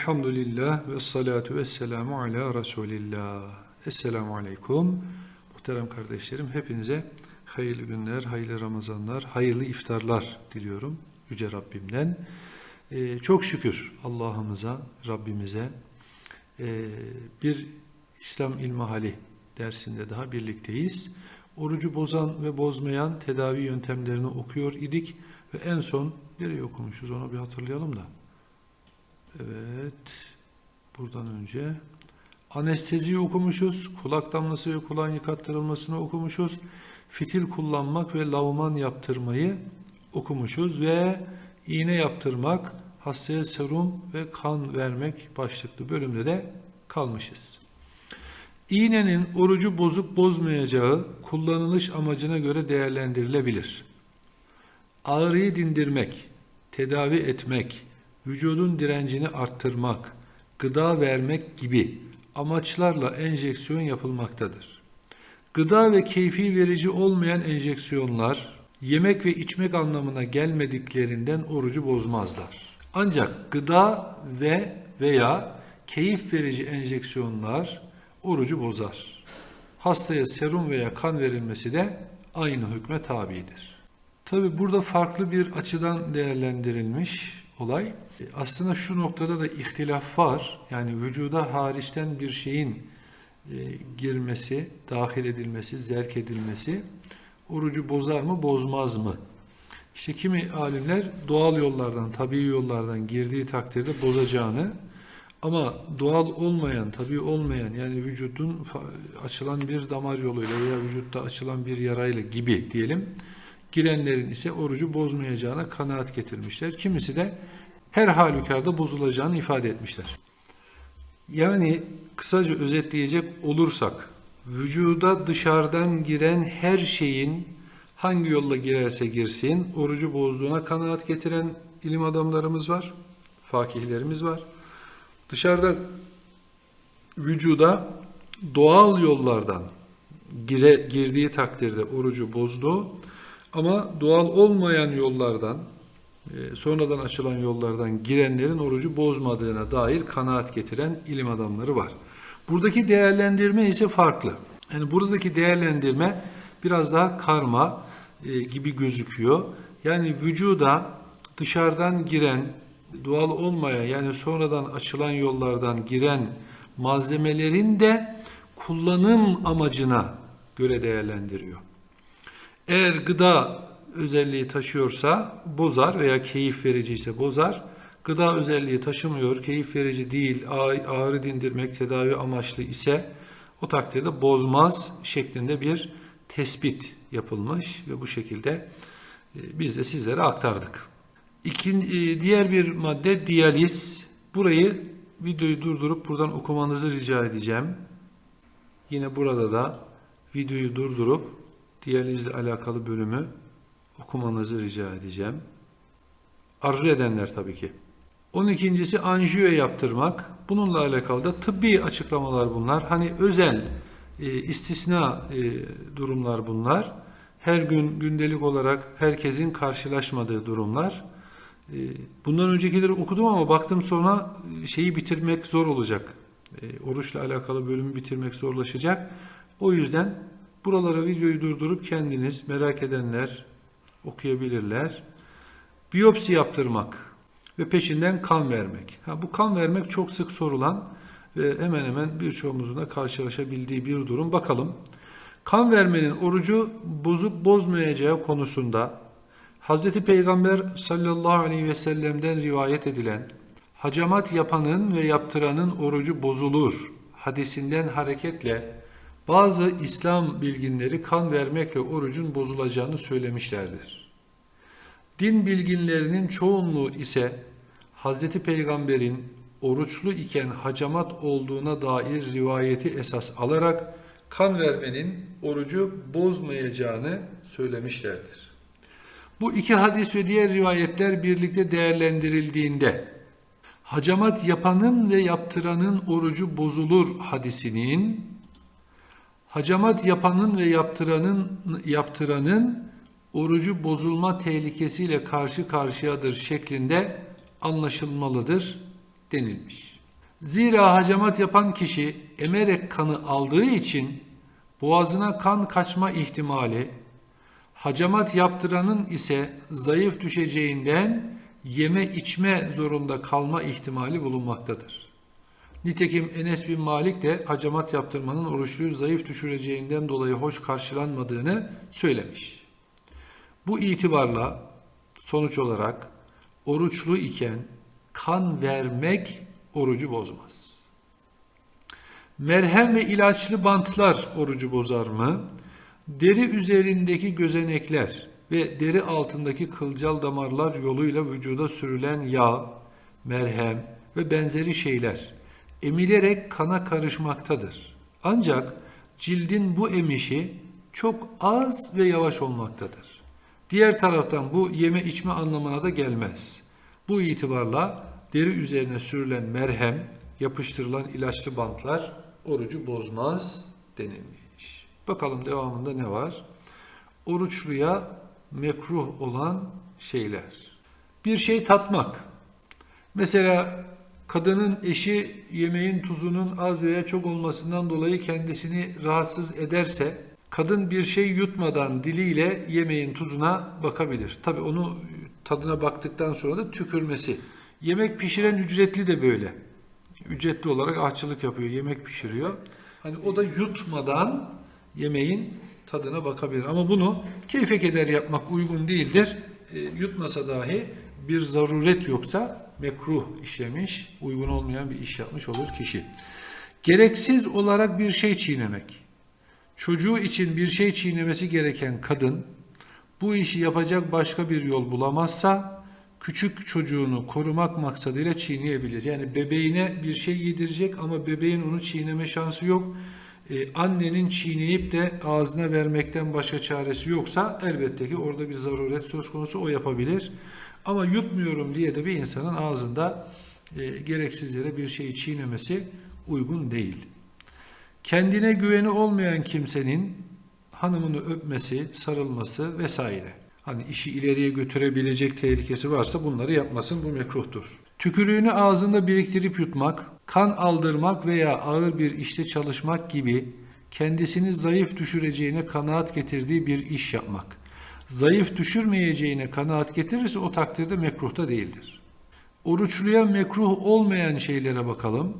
Elhamdülillah ve salatu ve selamu ala Resulillah. Esselamu aleyküm. Muhterem kardeşlerim hepinize hayırlı günler, hayırlı Ramazanlar, hayırlı iftarlar diliyorum Yüce Rabbimden. Ee, çok şükür Allah'ımıza, Rabbimize ee, bir İslam İlmihali dersinde daha birlikteyiz. Orucu bozan ve bozmayan tedavi yöntemlerini okuyor idik ve en son nereye okumuşuz onu bir hatırlayalım da. Evet. Buradan önce anesteziyi okumuşuz. Kulak damlası ve kulağın yıkattırılmasını okumuşuz. Fitil kullanmak ve lavman yaptırmayı okumuşuz ve iğne yaptırmak, hastaya serum ve kan vermek başlıklı bölümde de kalmışız. İğnenin orucu bozup bozmayacağı kullanılış amacına göre değerlendirilebilir. Ağrıyı dindirmek, tedavi etmek, vücudun direncini arttırmak, gıda vermek gibi amaçlarla enjeksiyon yapılmaktadır. Gıda ve keyfi verici olmayan enjeksiyonlar yemek ve içmek anlamına gelmediklerinden orucu bozmazlar. Ancak gıda ve veya keyif verici enjeksiyonlar orucu bozar. Hastaya serum veya kan verilmesi de aynı hükme tabidir. Tabi burada farklı bir açıdan değerlendirilmiş olay. Aslında şu noktada da ihtilaf var. Yani vücuda hariçten bir şeyin e, girmesi, dahil edilmesi, zerk edilmesi orucu bozar mı, bozmaz mı? İşte kimi alimler doğal yollardan, tabii yollardan girdiği takdirde bozacağını ama doğal olmayan, tabii olmayan yani vücudun açılan bir damar yoluyla veya vücutta açılan bir yarayla gibi diyelim girenlerin ise orucu bozmayacağına kanaat getirmişler. Kimisi de her halükarda bozulacağını ifade etmişler. Yani kısaca özetleyecek olursak vücuda dışarıdan giren her şeyin hangi yolla girerse girsin orucu bozduğuna kanaat getiren ilim adamlarımız var, fakihlerimiz var. Dışarıdan vücuda doğal yollardan gire, girdiği takdirde orucu bozdu ama doğal olmayan yollardan sonradan açılan yollardan girenlerin orucu bozmadığına dair kanaat getiren ilim adamları var. Buradaki değerlendirme ise farklı. Yani buradaki değerlendirme biraz daha karma e, gibi gözüküyor. Yani vücuda dışarıdan giren, doğal olmayan yani sonradan açılan yollardan giren malzemelerin de kullanım amacına göre değerlendiriyor. Eğer gıda özelliği taşıyorsa bozar veya keyif verici ise bozar. Gıda özelliği taşımıyor, keyif verici değil, ağrı dindirmek, tedavi amaçlı ise o takdirde bozmaz şeklinde bir tespit yapılmış ve bu şekilde e, biz de sizlere aktardık. İkin, e, diğer bir madde diyaliz. Burayı videoyu durdurup buradan okumanızı rica edeceğim. Yine burada da videoyu durdurup diyalizle alakalı bölümü okumanızı rica edeceğim. Arzu edenler tabii ki. Onun ikincisi anjiyo yaptırmak. Bununla alakalı da tıbbi açıklamalar bunlar. Hani özel e, istisna e, durumlar bunlar. Her gün gündelik olarak herkesin karşılaşmadığı durumlar. E, bundan öncekileri okudum ama baktım sonra şeyi bitirmek zor olacak. Oruçla alakalı bölümü bitirmek zorlaşacak. O yüzden buralara videoyu durdurup kendiniz merak edenler, okuyabilirler. Biyopsi yaptırmak ve peşinden kan vermek. Ha, bu kan vermek çok sık sorulan ve hemen hemen birçoğumuzun da karşılaşabildiği bir durum. Bakalım. Kan vermenin orucu bozup bozmayacağı konusunda Hz. Peygamber sallallahu aleyhi ve sellem'den rivayet edilen hacamat yapanın ve yaptıranın orucu bozulur hadisinden hareketle bazı İslam bilginleri kan vermekle orucun bozulacağını söylemişlerdir. Din bilginlerinin çoğunluğu ise Hz. Peygamber'in oruçlu iken hacamat olduğuna dair rivayeti esas alarak kan vermenin orucu bozmayacağını söylemişlerdir. Bu iki hadis ve diğer rivayetler birlikte değerlendirildiğinde hacamat yapanın ve yaptıranın orucu bozulur hadisinin hacamat yapanın ve yaptıranın yaptıranın orucu bozulma tehlikesiyle karşı karşıyadır şeklinde anlaşılmalıdır denilmiş. Zira hacamat yapan kişi emerek kanı aldığı için boğazına kan kaçma ihtimali, hacamat yaptıranın ise zayıf düşeceğinden yeme içme zorunda kalma ihtimali bulunmaktadır. Nitekim Enes bin Malik de hacamat yaptırmanın oruçluyu zayıf düşüreceğinden dolayı hoş karşılanmadığını söylemiş. Bu itibarla sonuç olarak oruçlu iken kan vermek orucu bozmaz. Merhem ve ilaçlı bantlar orucu bozar mı? Deri üzerindeki gözenekler ve deri altındaki kılcal damarlar yoluyla vücuda sürülen yağ, merhem ve benzeri şeyler emilerek kana karışmaktadır. Ancak cildin bu emişi çok az ve yavaş olmaktadır. Diğer taraftan bu yeme içme anlamına da gelmez. Bu itibarla deri üzerine sürülen merhem, yapıştırılan ilaçlı bantlar orucu bozmaz denilmiş. Bakalım devamında ne var? Oruçluya mekruh olan şeyler. Bir şey tatmak. Mesela kadının eşi yemeğin tuzunun az veya çok olmasından dolayı kendisini rahatsız ederse kadın bir şey yutmadan diliyle yemeğin tuzuna bakabilir. Tabi onu tadına baktıktan sonra da tükürmesi. Yemek pişiren ücretli de böyle. Ücretli olarak ahçılık yapıyor, yemek pişiriyor. Hani o da yutmadan yemeğin tadına bakabilir. Ama bunu keyfe keder yapmak uygun değildir. E, yutmasa dahi bir zaruret yoksa mekruh işlemiş, uygun olmayan bir iş yapmış olur kişi. Gereksiz olarak bir şey çiğnemek. Çocuğu için bir şey çiğnemesi gereken kadın bu işi yapacak başka bir yol bulamazsa küçük çocuğunu korumak maksadıyla çiğneyebilir. Yani bebeğine bir şey yedirecek ama bebeğin onu çiğneme şansı yok. Ee, annenin çiğneyip de ağzına vermekten başka çaresi yoksa elbette ki orada bir zaruret söz konusu o yapabilir. Ama yutmuyorum diye de bir insanın ağzında e, gereksiz yere bir şeyi çiğnemesi uygun değil. Kendine güveni olmayan kimsenin hanımını öpmesi, sarılması vesaire. Hani işi ileriye götürebilecek tehlikesi varsa bunları yapmasın bu mekruhtur. Tükürüğünü ağzında biriktirip yutmak, kan aldırmak veya ağır bir işte çalışmak gibi kendisini zayıf düşüreceğine kanaat getirdiği bir iş yapmak. Zayıf düşürmeyeceğine kanaat getirirse o takdirde mekruhta değildir. Oruçluya mekruh olmayan şeylere bakalım.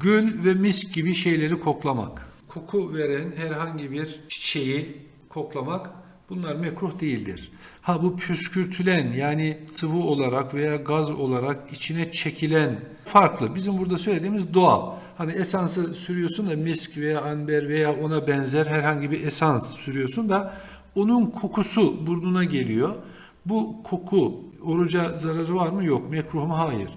Gül ve misk gibi şeyleri koklamak. Koku veren herhangi bir çiçeği koklamak bunlar mekruh değildir. Ha bu püskürtülen yani sıvı olarak veya gaz olarak içine çekilen farklı. Bizim burada söylediğimiz doğal. Hani esansı sürüyorsun da misk veya amber veya ona benzer herhangi bir esans sürüyorsun da onun kokusu burnuna geliyor. Bu koku oruca zararı var mı? Yok. Mekruh mu? Hayır.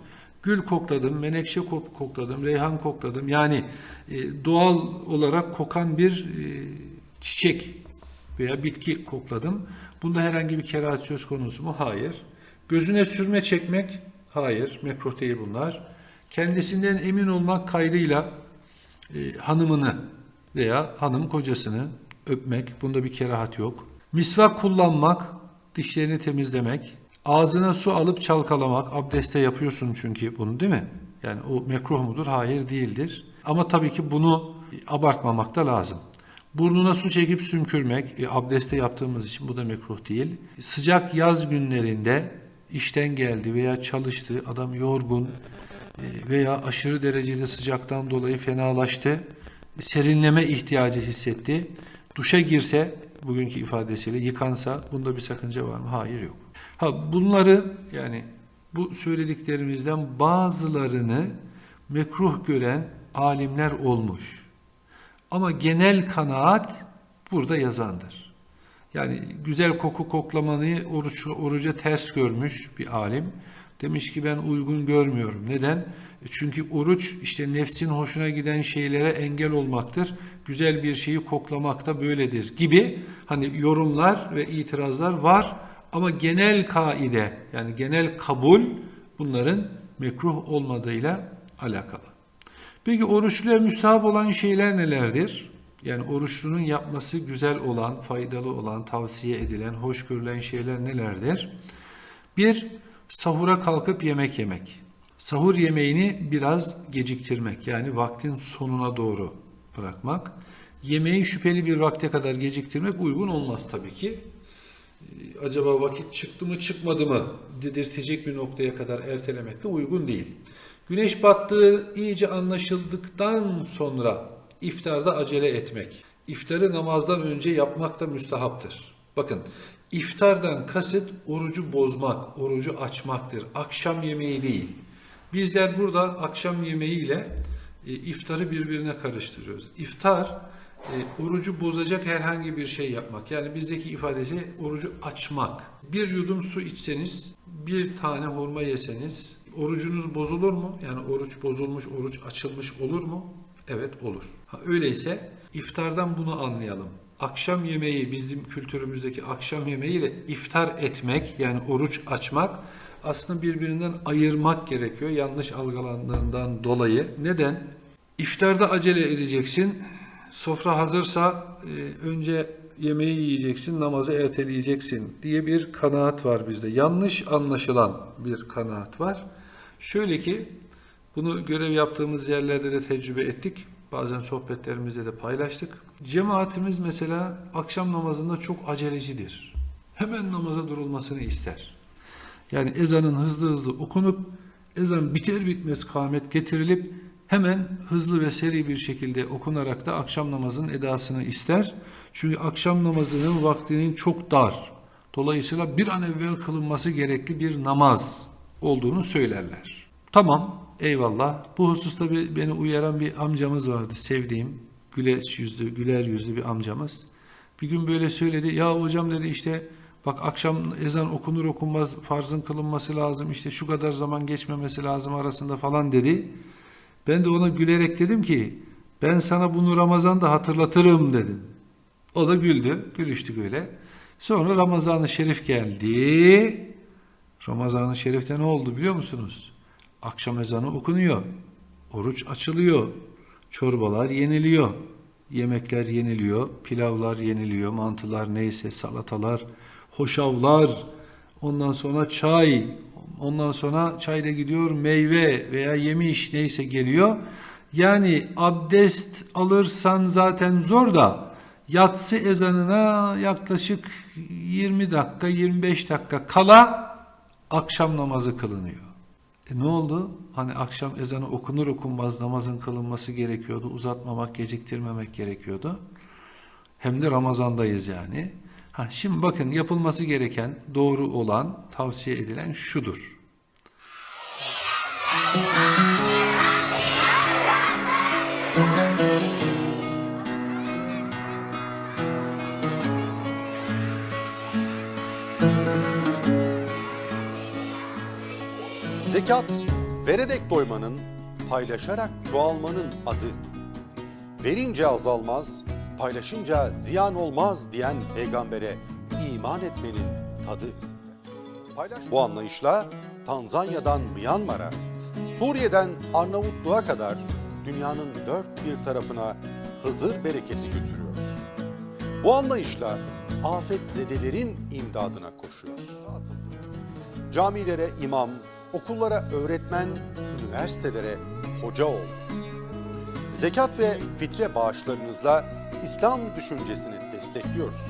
Gül kokladım, menekşe kokladım, reyhan kokladım. Yani e, doğal olarak kokan bir e, çiçek veya bitki kokladım. Bunda herhangi bir kerahat söz konusu mu? Hayır. Gözüne sürme çekmek? Hayır. Mekruh değil bunlar. Kendisinden emin olmak kaydıyla e, hanımını veya hanım kocasını öpmek. Bunda bir kerahat yok. Misvak kullanmak, dişlerini temizlemek, ağzına su alıp çalkalamak, abdeste yapıyorsun çünkü bunu değil mi? Yani o mekruh mudur? Hayır değildir. Ama tabii ki bunu abartmamak da lazım. Burnuna su çekip sümkürmek, e, abdeste yaptığımız için bu da mekruh değil. Sıcak yaz günlerinde işten geldi veya çalıştı, adam yorgun e, veya aşırı derecede sıcaktan dolayı fenalaştı, serinleme ihtiyacı hissetti. Duşa girse, bugünkü ifadesiyle yıkansa bunda bir sakınca var mı? Hayır yok. Ha bunları yani bu söylediklerimizden bazılarını mekruh gören alimler olmuş. Ama genel kanaat burada yazandır. Yani güzel koku koklamayı oruç, oruca ters görmüş bir alim. Demiş ki ben uygun görmüyorum. Neden? Çünkü oruç işte nefsin hoşuna giden şeylere engel olmaktır. Güzel bir şeyi koklamak da böyledir gibi hani yorumlar ve itirazlar var. Ama genel kaide yani genel kabul bunların mekruh olmadığıyla alakalı. Peki oruçluya müstahap olan şeyler nelerdir? Yani oruçlunun yapması güzel olan, faydalı olan, tavsiye edilen, hoş görülen şeyler nelerdir? Bir, sahura kalkıp yemek yemek. Sahur yemeğini biraz geciktirmek yani vaktin sonuna doğru bırakmak. Yemeği şüpheli bir vakte kadar geciktirmek uygun olmaz tabii ki. Ee, Acaba vakit çıktı mı çıkmadı mı dedirtecek bir noktaya kadar ertelemek de uygun değil. Güneş battığı iyice anlaşıldıktan sonra iftarda acele etmek. İftarı namazdan önce yapmak da müstahaptır. Bakın iftardan kasıt orucu bozmak, orucu açmaktır. Akşam yemeği değil. Bizler burada akşam yemeğiyle e, iftarı birbirine karıştırıyoruz. İftar e, orucu bozacak herhangi bir şey yapmak. Yani bizdeki ifadesi orucu açmak. Bir yudum su içseniz, bir tane hurma yeseniz orucunuz bozulur mu? Yani oruç bozulmuş, oruç açılmış olur mu? Evet olur. Ha, öyleyse iftardan bunu anlayalım. Akşam yemeği bizim kültürümüzdeki akşam yemeğiyle iftar etmek yani oruç açmak aslında birbirinden ayırmak gerekiyor yanlış algılandığından dolayı. Neden? İftarda acele edeceksin. Sofra hazırsa e, önce yemeği yiyeceksin, namazı erteleyeceksin diye bir kanaat var bizde. Yanlış anlaşılan bir kanaat var. Şöyle ki bunu görev yaptığımız yerlerde de tecrübe ettik. Bazen sohbetlerimizde de paylaştık. Cemaatimiz mesela akşam namazında çok acelecidir. Hemen namaza durulmasını ister. Yani ezanın hızlı hızlı okunup ezan biter bitmez kâmet getirilip hemen hızlı ve seri bir şekilde okunarak da akşam namazının edasını ister. Çünkü akşam namazının vaktinin çok dar. Dolayısıyla bir an evvel kılınması gerekli bir namaz olduğunu söylerler. Tamam, eyvallah. Bu hususta bir, beni uyaran bir amcamız vardı, sevdiğim, güleç yüzlü, güler yüzlü bir amcamız. Bir gün böyle söyledi, ya hocam dedi işte bak akşam ezan okunur okunmaz farzın kılınması lazım, işte şu kadar zaman geçmemesi lazım arasında falan dedi. Ben de ona gülerek dedim ki, ben sana bunu Ramazan'da hatırlatırım dedim. O da güldü, gülüştük öyle. Sonra Ramazan-ı Şerif geldi. Ramazan-ı Şerif'te ne oldu biliyor musunuz? Akşam ezanı okunuyor. Oruç açılıyor. Çorbalar yeniliyor. Yemekler yeniliyor. Pilavlar yeniliyor. Mantılar neyse salatalar, hoşavlar. Ondan sonra çay. Ondan sonra çayda gidiyor meyve veya yemiş neyse geliyor. Yani abdest alırsan zaten zor da yatsı ezanına yaklaşık 20 dakika 25 dakika kala akşam namazı kılınıyor. E ne oldu? Hani akşam ezanı okunur okunmaz namazın kılınması gerekiyordu. Uzatmamak, geciktirmemek gerekiyordu. Hem de Ramazandayız yani. Ha, şimdi bakın yapılması gereken, doğru olan, tavsiye edilen şudur. Zekat, vererek doymanın, paylaşarak çoğalmanın adı. Verince azalmaz, paylaşınca ziyan olmaz diyen peygambere iman etmenin tadı. Bu anlayışla Tanzanya'dan Myanmar'a, Suriye'den Arnavutluğa kadar dünyanın dört bir tarafına Hızır bereketi götürüyoruz. Bu anlayışla afetzedelerin imdadına koşuyoruz. Camilere imam, okullara öğretmen, üniversitelere hoca ol. Zekat ve fitre bağışlarınızla İslam düşüncesini destekliyoruz.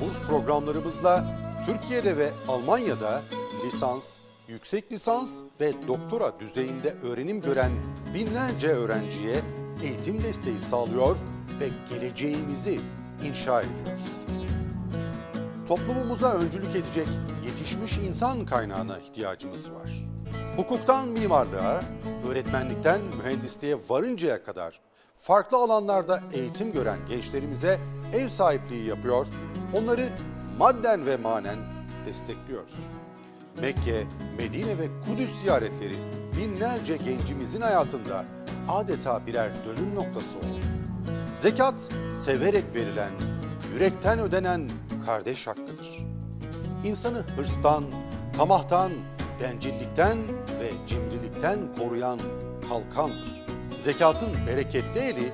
Burs programlarımızla Türkiye'de ve Almanya'da lisans, yüksek lisans ve doktora düzeyinde öğrenim gören binlerce öğrenciye eğitim desteği sağlıyor ve geleceğimizi inşa ediyoruz toplumumuza öncülük edecek yetişmiş insan kaynağına ihtiyacımız var. Hukuktan mimarlığa, öğretmenlikten mühendisliğe varıncaya kadar farklı alanlarda eğitim gören gençlerimize ev sahipliği yapıyor, onları madden ve manen destekliyoruz. Mekke, Medine ve Kudüs ziyaretleri binlerce gencimizin hayatında adeta birer dönüm noktası oldu. Zekat severek verilen, yürekten ödenen kardeş hakkıdır. İnsanı hırstan, tamahtan, bencillikten ve cimrilikten koruyan kalkandır. Zekatın bereketli eli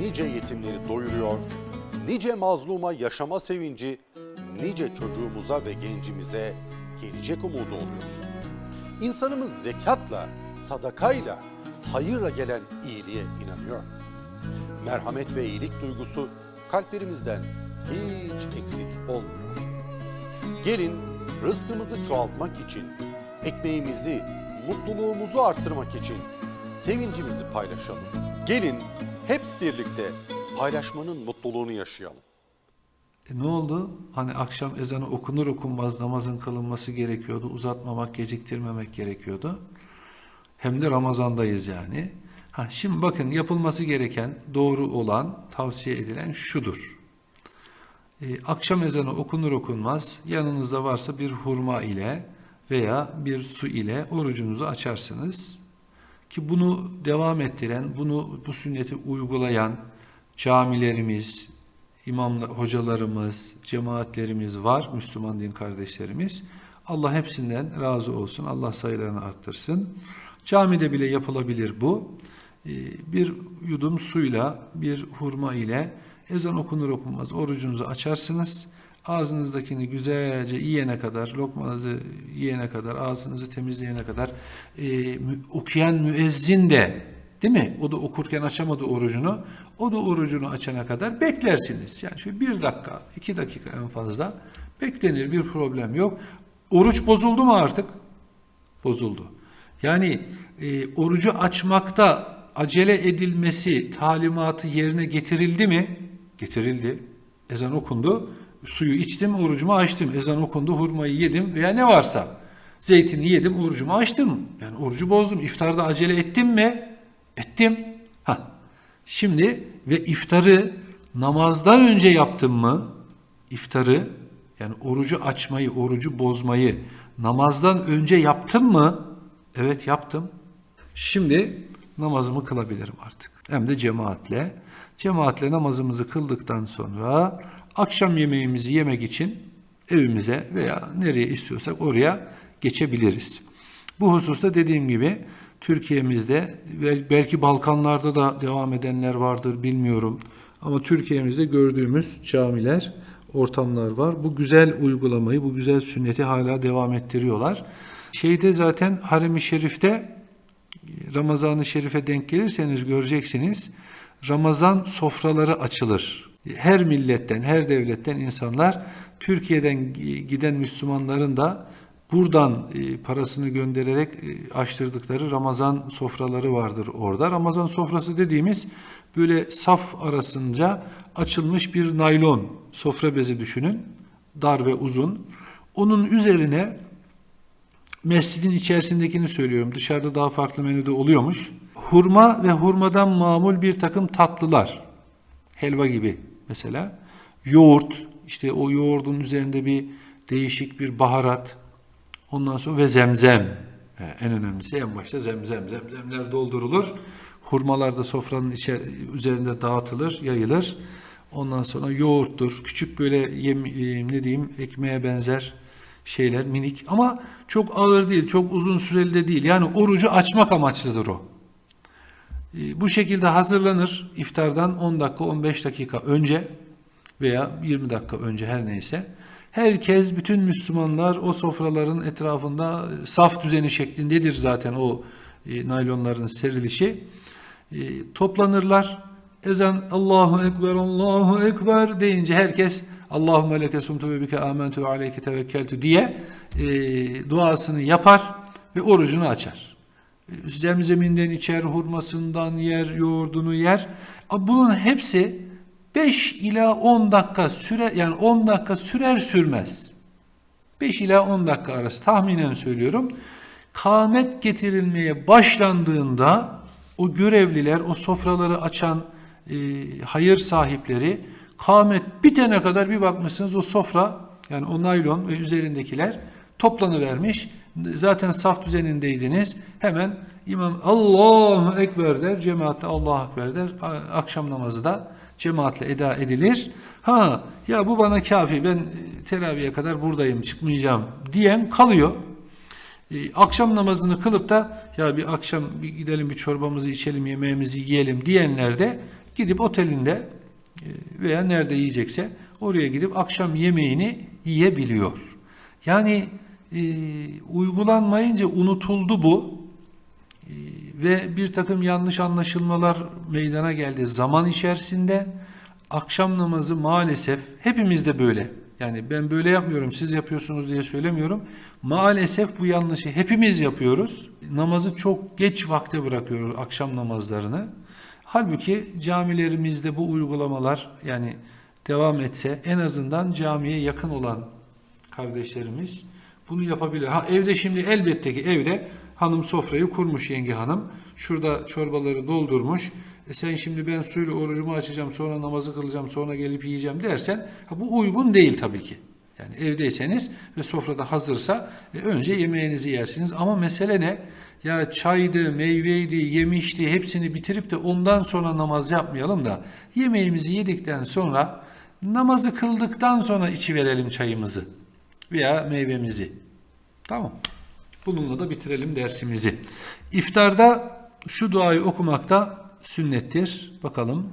nice yetimleri doyuruyor, nice mazluma yaşama sevinci, nice çocuğumuza ve gencimize gelecek umudu oluyor. İnsanımız zekatla, sadakayla, hayırla gelen iyiliğe inanıyor. Merhamet ve iyilik duygusu kalplerimizden hiç eksik olmuyor. Gelin rızkımızı çoğaltmak için, ekmeğimizi, mutluluğumuzu arttırmak için sevincimizi paylaşalım. Gelin hep birlikte paylaşmanın mutluluğunu yaşayalım. E ne oldu? Hani akşam ezanı okunur okunmaz namazın kılınması gerekiyordu. Uzatmamak, geciktirmemek gerekiyordu. Hem de Ramazandayız yani. Ha, şimdi bakın yapılması gereken, doğru olan, tavsiye edilen şudur. E, akşam ezanı okunur okunmaz yanınızda varsa bir hurma ile veya bir su ile orucunuzu açarsınız. Ki bunu devam ettiren, bunu bu sünneti uygulayan camilerimiz, imam hocalarımız, cemaatlerimiz var, Müslüman din kardeşlerimiz. Allah hepsinden razı olsun. Allah sayılarını arttırsın. Camide bile yapılabilir bu. Ee, Bir yudum suyla, bir hurma ile ezan okunur okunmaz orucunuzu açarsınız. Ağzınızdakini güzelce yiyene kadar, lokmanızı yiyene kadar, ağzınızı temizleyene kadar e, okuyan müezzin de Değil mi? O da okurken açamadı orucunu. O da orucunu açana kadar beklersiniz. Yani şöyle bir dakika, iki dakika en fazla beklenir bir problem yok. Oruç bozuldu mu artık? Bozuldu. Yani e, orucu açmakta acele edilmesi talimatı yerine getirildi mi? Getirildi. Ezan okundu. Suyu içtim, orucumu açtım. Ezan okundu, hurmayı yedim veya ne varsa. Zeytini yedim, orucumu açtım. Yani orucu bozdum. İftarda acele ettim mi? Ettim. Ha. Şimdi ve iftarı namazdan önce yaptım mı? İftarı yani orucu açmayı, orucu bozmayı namazdan önce yaptım mı? Evet yaptım. Şimdi namazımı kılabilirim artık. Hem de cemaatle. Cemaatle namazımızı kıldıktan sonra akşam yemeğimizi yemek için evimize veya nereye istiyorsak oraya geçebiliriz. Bu hususta dediğim gibi Türkiye'mizde bel- belki Balkanlarda da devam edenler vardır bilmiyorum. Ama Türkiye'mizde gördüğümüz camiler, ortamlar var. Bu güzel uygulamayı, bu güzel sünneti hala devam ettiriyorlar. Şeyde zaten Harem-i Şerif'te Ramazan-ı Şerif'e denk gelirseniz göreceksiniz. Ramazan sofraları açılır. Her milletten, her devletten insanlar Türkiye'den giden Müslümanların da buradan e, parasını göndererek e, açtırdıkları Ramazan sofraları vardır orada. Ramazan sofrası dediğimiz böyle saf arasınca açılmış bir naylon sofra bezi düşünün. Dar ve uzun. Onun üzerine Mescidin içerisindekini söylüyorum. Dışarıda daha farklı menüde oluyormuş. Hurma ve hurmadan mamul bir takım tatlılar. Helva gibi mesela. Yoğurt, işte o yoğurdun üzerinde bir değişik bir baharat. Ondan sonra ve zemzem. He, en önemlisi en başta zemzem. Zemzemler doldurulur. Hurmalar da sofranın içer, üzerinde dağıtılır, yayılır. Ondan sonra yoğurttur. Küçük böyle yem, e, ne diyeyim ekmeğe benzer şeyler minik ama çok ağır değil, çok uzun süreli de değil. Yani orucu açmak amaçlıdır o. E, Bu şekilde hazırlanır iftardan 10 dakika 15 dakika önce veya 20 dakika önce her neyse. Herkes, bütün Müslümanlar o sofraların etrafında e, saf düzeni şeklindedir zaten o e, naylonların serilişi. E, toplanırlar. Ezan Allahu Ekber, Allahu Ekber deyince herkes Allahümme leke sumtu ve bike amentu ve aleyke tevekkeltu diye e, duasını yapar ve orucunu açar. Zemzeminden içer, hurmasından yer, yoğurdunu yer. Bunun hepsi 5 ila 10 dakika süre yani 10 dakika sürer sürmez. 5 ila 10 dakika arası tahminen söylüyorum. Kâmet getirilmeye başlandığında o görevliler, o sofraları açan e, hayır sahipleri kâmet bitene kadar bir bakmışsınız o sofra yani o naylon ve üzerindekiler toplanıvermiş. Zaten saf düzenindeydiniz. Hemen imam Allahu Ekber der, cemaatle Allahu Ekber der. Akşam namazı da cemaatle eda edilir. Ha ya bu bana kafi ben e, teraviye kadar buradayım çıkmayacağım diyen kalıyor. Ee, akşam namazını kılıp da ya bir akşam bir gidelim bir çorbamızı içelim yemeğimizi yiyelim diyenler de gidip otelinde e, veya nerede yiyecekse oraya gidip akşam yemeğini yiyebiliyor. Yani e, uygulanmayınca unutuldu bu E, ve bir takım yanlış anlaşılmalar meydana geldi zaman içerisinde. Akşam namazı maalesef hepimizde böyle. Yani ben böyle yapmıyorum, siz yapıyorsunuz diye söylemiyorum. Maalesef bu yanlışı hepimiz yapıyoruz. Namazı çok geç vakte bırakıyoruz akşam namazlarını. Halbuki camilerimizde bu uygulamalar yani devam etse en azından camiye yakın olan kardeşlerimiz bunu yapabilir. Ha evde şimdi elbette ki evde hanım sofrayı kurmuş yenge hanım. Şurada çorbaları doldurmuş. E sen şimdi ben suyla orucumu açacağım sonra namazı kılacağım sonra gelip yiyeceğim dersen ha bu uygun değil tabii ki. Yani evdeyseniz ve sofrada hazırsa e, önce yemeğinizi yersiniz. Ama mesele ne? Ya çaydı, meyveydi, yemişti hepsini bitirip de ondan sonra namaz yapmayalım da yemeğimizi yedikten sonra namazı kıldıktan sonra içi verelim çayımızı veya meyvemizi. Tamam. Bununla da bitirelim dersimizi. İftarda şu duayı okumak da sünnettir. Bakalım.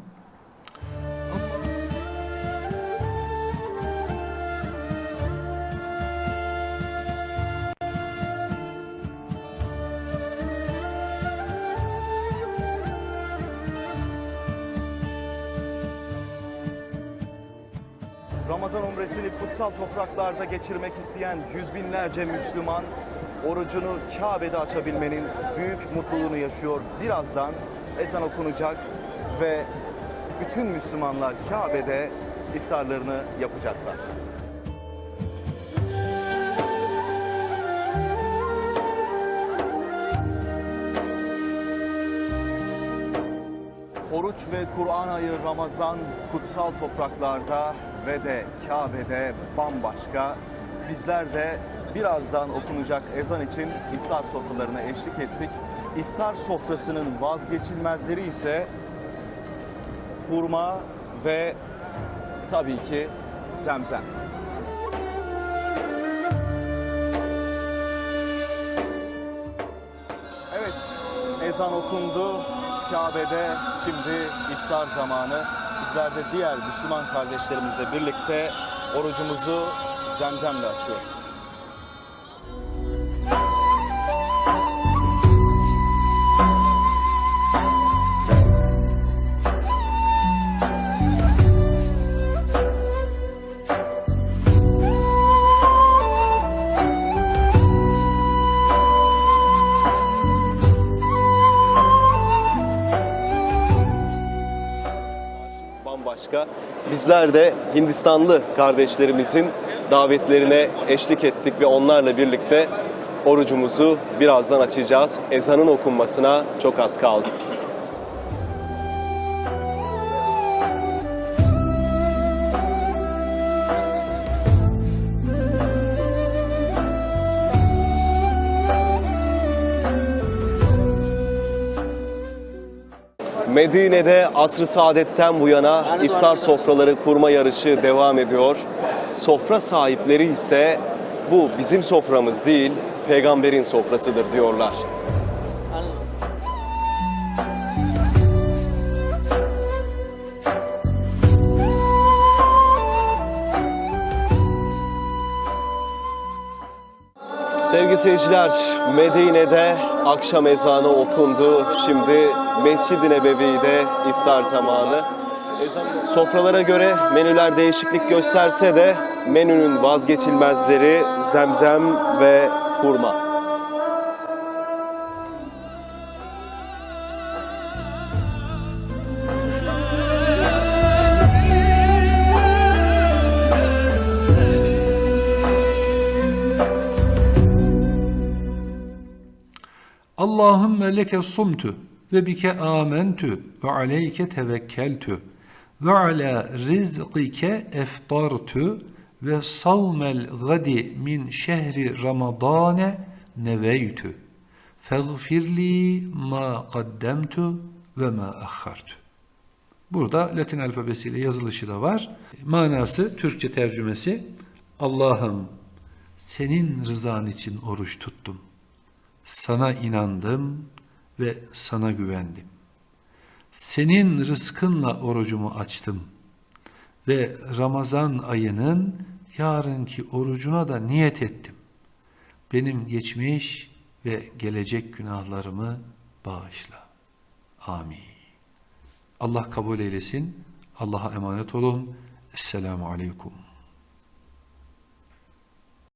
Ramazan umresini kutsal topraklarda geçirmek isteyen yüz binlerce Müslüman orucunu Kabe'de açabilmenin büyük mutluluğunu yaşıyor. Birazdan ezan okunacak ve bütün Müslümanlar Kabe'de iftarlarını yapacaklar. Oruç ve Kur'an ayı Ramazan kutsal topraklarda ve de Kabe'de bambaşka. Bizler de birazdan okunacak ezan için iftar sofralarına eşlik ettik. İftar sofrasının vazgeçilmezleri ise hurma ve tabii ki zemzem. Evet, ezan okundu. Kabe'de şimdi iftar zamanı. Bizler de diğer Müslüman kardeşlerimizle birlikte orucumuzu zemzemle açıyoruz. Bambaşka. Bizler de Hindistanlı kardeşlerimizin davetlerine eşlik ettik ve onlarla birlikte orucumuzu birazdan açacağız. Ezanın okunmasına çok az kaldı. Medine'de asr-ı saadetten bu yana iftar sofraları kurma yarışı devam ediyor. Sofra sahipleri ise bu bizim soframız değil, peygamberin sofrasıdır diyorlar. Sevgili seyirciler, Medine'de akşam ezanı okundu. Şimdi Mescid-i Nebevi'de iftar zamanı. Sofralara göre menüler değişiklik gösterse de menünün vazgeçilmezleri zemzem ve hurma. Allahümme leke sumtu ve bike amentu ve aleyke tevekkeltu ve ala rizqike eftartu ve savmel gadi min şehri ramadane neveytu feğfirli ma kaddemtu ve ma akhartu Burada Latin alfabesiyle yazılışı da var. Manası, Türkçe tercümesi Allah'ım senin rızan için oruç tuttum. Sana inandım ve sana güvendim. Senin rızkınla orucumu açtım ve Ramazan ayının yarınki orucuna da niyet ettim. benim geçmiş ve gelecek günahlarımı bağışla. Amin. Allah kabul eylesin. Allah'a emanet olun. Esselamu Aleyküm.